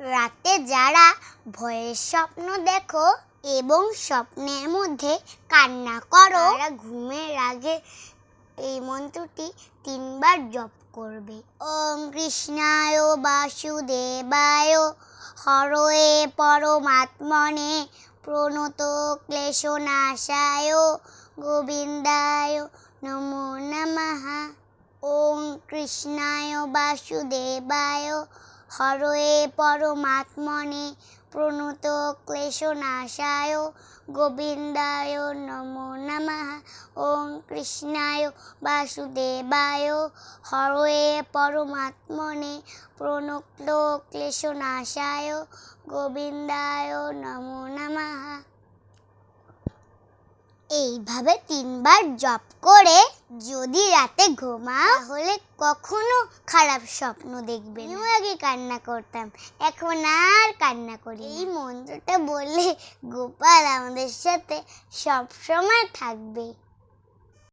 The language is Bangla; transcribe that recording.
রাতে যারা ভয়ের স্বপ্ন দেখো এবং স্বপ্নের মধ্যে কান্না করো তারা ঘুমের আগে এই মন্ত্রটি তিনবার জপ করবে। ওম কৃষ্ণায় বাসুদেবায় হরয়ে পরমাত্মনে প্রণত ক্লেশনাশায় গোবিন্দায় নমো নমঃ। ওম কৃষ্ণায় বাসুদেবায় হরয়ে পরমাত্মনে প্রণত ক্লেশনাশায় গোবিন্দায় নমো নমঃ। ওম কৃষ্ণায় বাসুদেবায় হরয়ে পরমাত্মনে প্রণত ক্লেশনাশায় গোবিন্দায় নমো নমঃ। এইভাবে তিনবার জপ করে যদি রাতে ঘুমাও তাহলে কখনো খারাপ স্বপ্ন দেখবে না। আগে কান্না করতাম এখন আর কান্না করি এই মন্ত্রটা বললে গোপাল আমাদের সাথে সব সময় থাকবে।